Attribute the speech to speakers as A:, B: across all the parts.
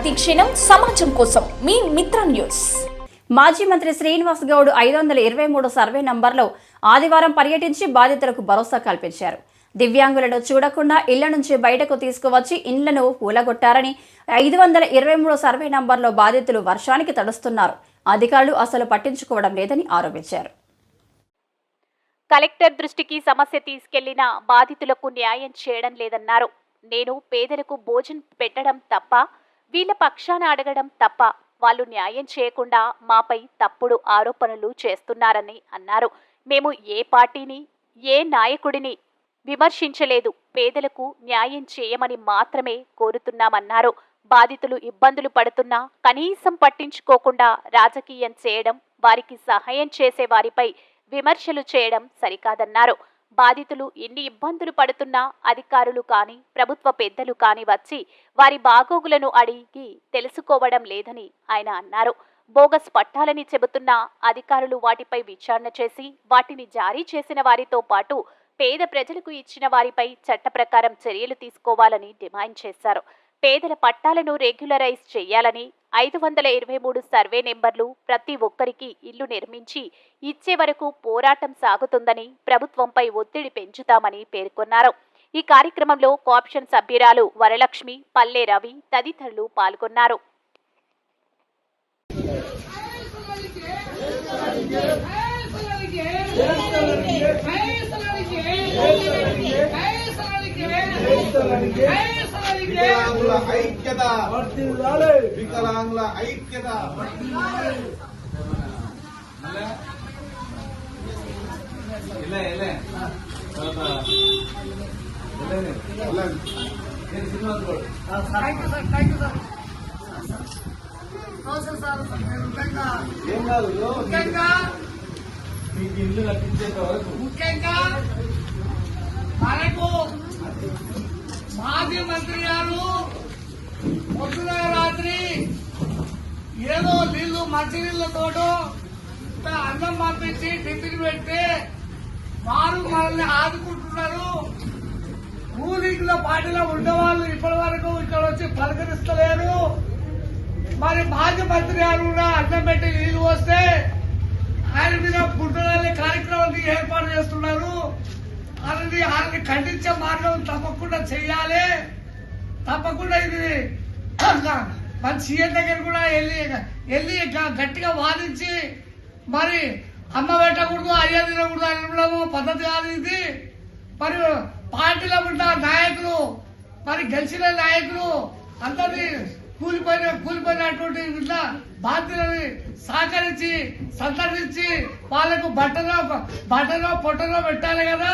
A: ప్రతి క్షణం సమాజం కోసం మీ మిత్ర న్యూస్.
B: మాజీ మంత్రి శ్రీనివాస్ గౌడ్ ఐదు వందల ఇరవై మూడు సర్వే నంబర్లో ఆదివారం పర్యటించి బాధితులకు భరోసా కల్పించారు. దివ్యాంగులను చూడకుండా ఇళ్ళ నుంచి బయటకు తీసుకువచ్చి ఇండ్లను కూలగొట్టారని ఐదు వందల ఇరవై మూడు సర్వే నంబర్లో బాధితులు వర్షానికి తడుస్తున్నారు. అధికారులు అసలు పట్టించుకోవడం లేదని ఆరోపించారు.
C: కలెక్టర్ దృష్టికి సమస్య తీసుకెళ్ళినా బాధితులకు న్యాయం చేయడం లేదన్నారు. నేను పేదలకు భోజనం పెట్టడం తప్ప వీళ్ళ పక్షాన అడగడం తప్ప వాళ్ళు న్యాయం చేయకుండా మాపై తప్పుడు ఆరోపణలు చేస్తున్నారని అన్నారు. మేము ఏ పార్టీని ఏ నాయకుడిని విమర్శించలేదు. పేదలకు న్యాయం చేయమని మాత్రమే కోరుతున్నామన్నారు. బాధితులు ఇబ్బందులు పడుతున్నా కనీసం పట్టించుకోకుండా రాజకీయం చేయడం వారికి సహాయం చేసే వారిపై విమర్శలు చేయడం సరికాదన్నారు. బాధితులు ఎన్ని ఇబ్బందులు పడుతున్నా అధికారులు కాని ప్రభుత్వ పెద్దలు కాని వచ్చి వారి బాగోగులను అడిగి తెలుసుకోవడం లేదని ఆయన అన్నారు. బోగస్ పట్టాలని చెబుతున్నా అధికారులు వాటిపై విచారణ చేసి వాటిని జారీ చేసిన వారితో పాటు పేద ప్రజలకు ఇచ్చిన వారిపై చట్ట ప్రకారం చర్యలు తీసుకోవాలని డిమాండ్ చేశారు. పేదల పట్టాలను రెగ్యులరైజ్ చేయాలని ఐదు వందల ఇరవై మూడు సర్వే నెంబర్లు ప్రతి ఒక్కరికి ఇల్లు నిర్మించి ఇచ్చే వరకు పోరాటం సాగుతుందని ప్రభుత్వంపై ఒత్తిడి పెంచుతామని పేర్కొన్నారు ఈ కార్యక్రమంలో కాప్షన్ సభ్యురాలు వరలక్ష్మి పల్లె రవి తదితరులు పాల్గొన్నారు
D: వికలాంగుల ఐక్యత. వికలాంగుల ఐక్యత. ఇలా. ఇలా ఏం కాదు మీకు ఇల్లు కట్టించేంత వరకు.
E: ముఖ్యంగా మనకు మాజీ మంత్రి గారు పొద్దున రాత్రి ఏదో నీళ్ళు మంచినీళ్ళతోటో అన్నం పంపించి టిఫిన్ పెడితే వారు మనల్ని ఆదుకుంటున్నారు. కూలీకుల పార్టీలో ఉండేవాళ్ళు ఇప్పటి వరకు ఇక్కడ వచ్చి పలకరిస్తలేరు. మరి మాజీ మంత్రి గారు కూడా అన్నం పెట్టి నీళ్ళు వస్తే ఆయన మీద గుడ్డరాలే కార్యక్రమాన్ని ఏర్పాటు చేస్తున్నారు. అది వాళ్ళని ఖండించే మార్గం తప్పకుండా చేయాలి తప్పకుండా ఇది మన సీఎం దగ్గర కూడా వెళ్ళి వెళ్ళి గట్టిగా వాదించి మరి అమ్మ పెట్టకూడదు అయ్య తినకూడదు అని ఉండడము పద్ధతి కాదు ఇది. మరి పార్టీలో ఉన్న నాయకులు మరి గెలిచిన నాయకులు అందరినీ కూలిపోయిన కూలిపోయినటువంటి ఇట్లా బాధ్యులని సహకరించి సందర్శించి వాళ్ళకు బట్టలో బట్టలో పొట్టలో పెట్టాలి కదా.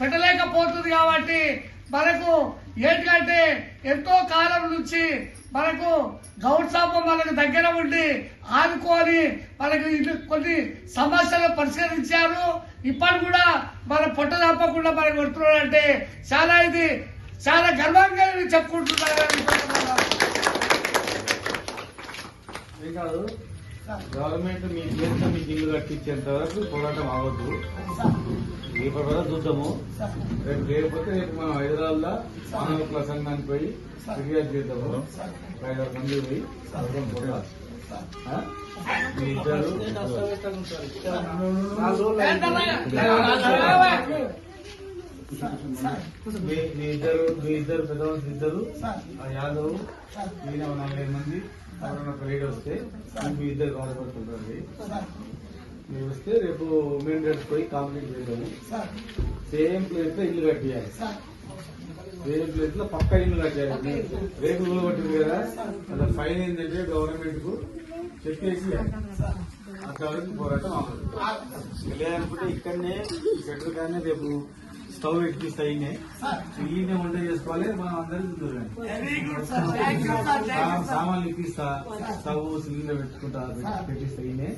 E: పెట్టలేకపోతుంది కాబట్టి మనకు ఏంటంటే ఎంతో కాలం నుంచి మనకు గౌడ్ మనకు దగ్గర ఉండి ఆదుకొని మనకు కొన్ని సమస్యలు పరిష్కరించారు. ఇప్పటి కూడా మన పొట్ట తప్పకుండా మనకు కొడుతున్నారంటే చాలా ఇది చాలా గర్వంగా చెప్పుకుంటున్నారు
D: గవర్నమెంట్ మీ చేత మీకు ఇల్లు కట్టించేంత వరకు పోరాటం అవ్వద్దు రేపటి వరకు చూద్దాము. రేపు లేకపోతే రేపు మనం హైదరాబాద్లో మానవ సంఘానికి పోయి ఫిర్యాదు చేద్దాము. ఐదారు మంది పోయి? మీ ఇద్దరు. మీ మీ ఇద్దరు మీ ఇద్దరు పెద్దవాళ్ళు ఇద్దరు ఆ యాదవ్ ఈయన నలభై మంది ఎవరైనా ఒక లీడ్ వస్తే మీ ఇద్దరు గౌరవపడుతుంటారు మీరు వస్తే రేపు మెయిన్ రోడ్ పోయి కాంప్లీట్ చేద్దాము సేమ్ ప్లేస్లో ఇల్లు కట్టియాలి. సేమ్ ప్లేస్లో పక్క ఇల్లు కట్టాలి రేపు ఇల్లు కట్టింది కదా అలా ఫైన్ ఏంటంటే గవర్నమెంట్కు చెప్పేసి అక్కడ వరకు పోరాటం అవ్వదు. లేదనుకుంటే ఇక్కడనే షెటర్ కానీ రేపు స్టవ్ ఎక్కిస్తే అయినే ఈయనే వంట చేసుకోవాలి మనం అందరం తింటున్నాం సామాన్లు ఎక్కిస్తా స్టవ్ సిలిండర్ పెట్టుకుంటా పెట్టి- పెట్టిస్తా ఈయనే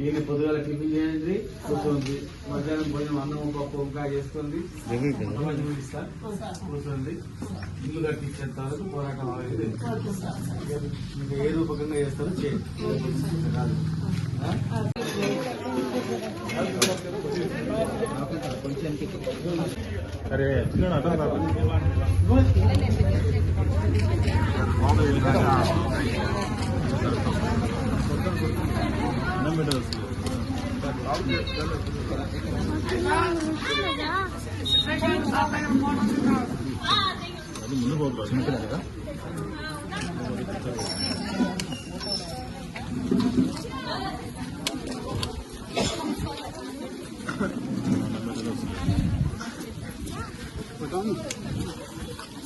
D: ఈయన పొద్దుగాల టిఫిన్ చేయండి కూర్చోండి. మధ్యాహ్నం భోజనం అన్నం పప్పు వంకాయ చేసుకుంది మంచి ఇస్తా కూర్చోండి. ఇల్లు కట్టించేంత వరకు పోరాటం అనేది ఇంకా ఏ రూపకంగా చేస్తారో చేయండి. కాదు ఆ?
F: అరే అర్థం కాదు అన్నం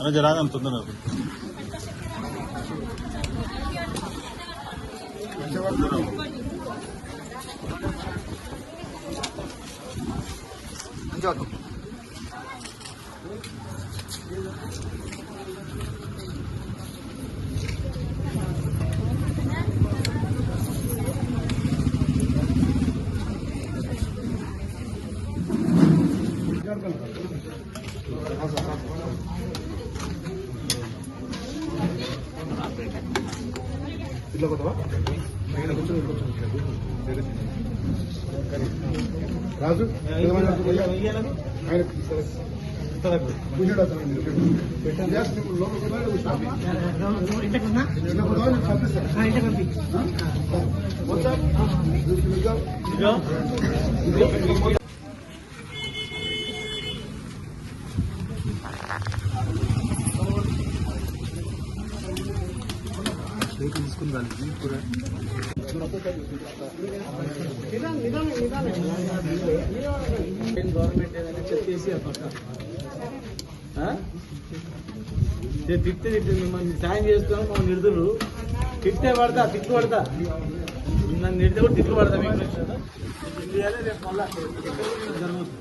F: పెట్టదు అది ముందు పోతుంది చిన్నపిల్ల కదా అలా జరాగా తొందర
G: రాజు
D: గవర్నమెంట్ ఏదైనా చెప్పేసి పక్క తిట్టి తిట్టి మిమ్మల్ని సాయం చేస్తున్నాం మా నిడుదలు తిట్టే పడతా తిట్లు పడతా నన్ను నిడితే కూడా తిట్లు పడతా మీకు రేపు మళ్ళా జరుగుతుంది